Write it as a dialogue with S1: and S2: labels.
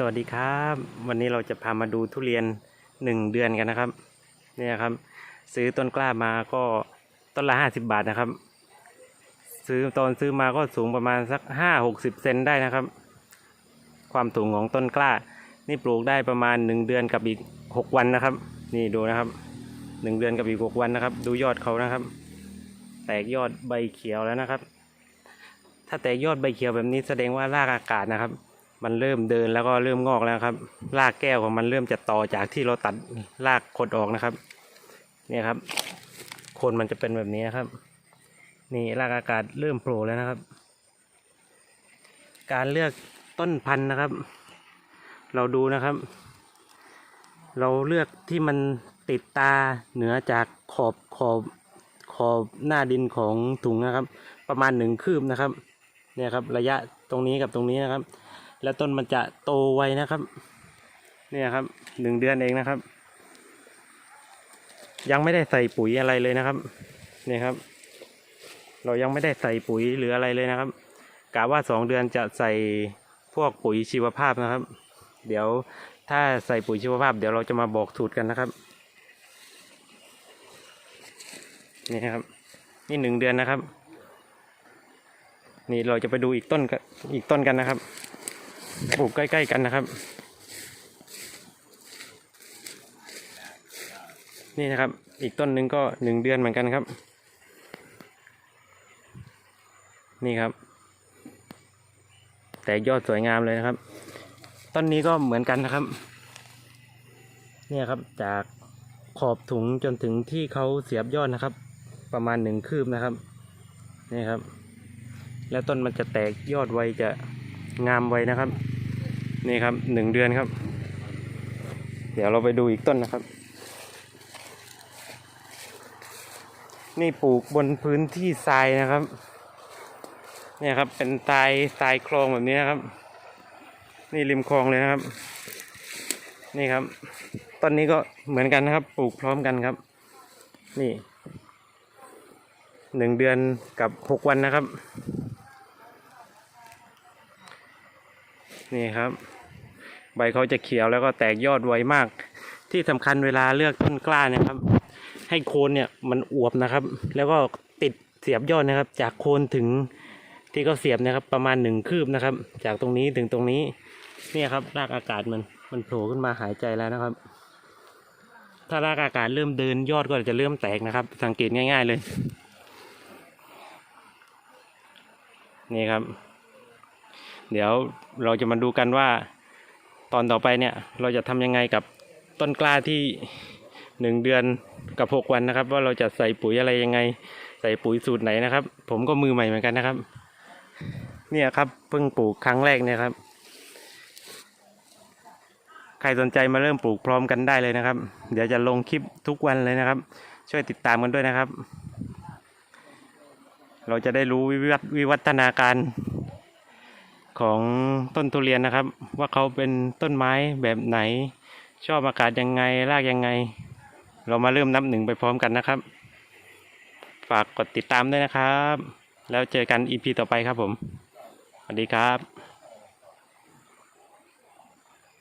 S1: สวัสดีครับ วันนี้เราจะพามาดูทุเรียนหนึ่งเดือนกันนะครับ เนี่ยครับ ซื้อต้นกล้ามาก็ต้นละห้าสิบาทนะครับ ซื้อตอนซื้อมาก็สูงประมาณสักห้าหกสิบเซนได้นะครับ ความสูงของต้นกล้า นี่ปลูกได้ประมาณหนึ่งเดือนกับอีกหกวันนะครับ นี่ดูนะครับหนึ่งเดือนกับอีกหกวันนะครับ ดูยอดเขานะครับ แตกยอดใบเขียวแล้วนะครับ ถ้าแตกยอดใบเขียวแบบนี้แสดงว่ารากอากาศนะครับ มันเริ่มเดินแล้วก็เริ่มงอกแล้วครับรากแก้วของมันเริ่มจะต่อจากที่เราตัดรากขดออกนะครับ เนี่ยครับโคนมันจะเป็นแบบนี้นะครับ นี่รากอากาศเริ่มโผล่แล้วนะครับ การเลือกต้นพันธุ์นะครับ เราดูนะครับ เราเลือกที่มันติดตาเหนือจากขอบขอบขอบหน้าดินของถุงนะครับ ประมาณหนึ่งคืบนะครับ เนี่ยครับระยะตรงนี้กับตรงนี้นะครับ แล้วต้นมันจะโตไวนะครับ เนี่ยครับหนึ่งเดือนเองนะครับ ยังไม่ได้ใส่ปุ๋ยอะไรเลยนะครับเนี่ยครับ เรายังไม่ได้ใส่ปุ๋ยหรืออะไรเลยนะครับกะว่าสองเดือนจะใส่พวกปุ๋ยชีวภาพนะครับ เดี๋ยวถ้าใส่ปุ๋ยชีวภาพ เดี๋ยวเราจะมาบอกสูตรกันนะครับนี่ครับ นี่หนึ่งเดือนนะครับ นี่เราจะไปดูอีกต้นกันอีกต้นกันนะครับ ปลูกใกล้ ๆ กันนะครับ นี่นะครับ อีกต้นหนึ่งก็หนึ่งเดือนเหมือนกันครับ นี่ครับ แตกยอดสวยงามเลยนะครับ ต้นนี้ก็เหมือนกันนะครับ เนี่ยครับจากขอบถุงจนถึงที่เขาเสียบยอดนะครับ ประมาณหนึ่งคืบนะครับ นี่ครับ แล้วต้นมันจะแตกยอดไวจะงามไวนะครับ นี่ครับหนึ่งเดือนครับ เดี๋ยวเราไปดูอีกต้นนะครับ นี่ปลูกบนพื้นที่ทรายนะครับ เนี่ยครับเป็นทรายทรายคลองแบบนี้นะครับ นี่ริมคลองเลยนะครับ นี่ครับต้นนี้ก็เหมือนกันนะครับ ปลูกพร้อมกันครับ นี่หนึ่งเดือนกับหกวันนะครับ นี่ครับ ใบเขาจะเขียวแล้วก็แตกยอดไวมาก ที่สำคัญเวลาเลือกต้นกล้าเนะครับ ให้โคนเนี่ยมันอวบนะครับ แล้วก็ติดเสียบยอดนะครับ จากโคนถึงที่เขาเสียบนะครับ ประมาณหนึ่งคืบนะครับ จากตรงนี้ถึงตรงนี้เนี่ยครับรากอากาศมันมันโผล่ขึ้นมาหายใจแล้วนะครับ ถ้ารากอากาศเริ่มเดินยอดก็จะเริ่มแตกนะครับ สังเกตง่าย ๆเลย นี่ครับ เดี๋ยวเราจะมาดูกันว่าตอนต่อไปเนี่ยเราจะทำยังไงกับต้นกล้าที่หนึ่งเดือนกับหกวันนะครับ ว่าเราจะใส่ปุ๋ยอะไรยังไง ใส่ปุ๋ยสูตรไหนนะครับ ผมก็มือใหม่เหมือนกันนะครับ เนี่ยครับเพิ่งปลูกครั้งแรกเนี่ยครับ ใครสนใจมาเริ่มปลูกพร้อมกันได้เลยนะครับ เดี๋ยวจะลงคลิปทุกวันเลยนะครับ ช่วยติดตามกันด้วยนะครับ เราจะได้รู้วิวัฒวิวัฒนาการ ของต้นทุเรียนนะครับ ว่าเขาเป็นต้นไม้แบบไหน ชอบอากาศยังไงรากยังไง เรามาเริ่มนับหนึ่งไปพร้อมกันนะครับ ฝากกดติดตามด้วยนะครับ แล้วเจอกันอีพีต่อไปครับผมสวัสดีครับ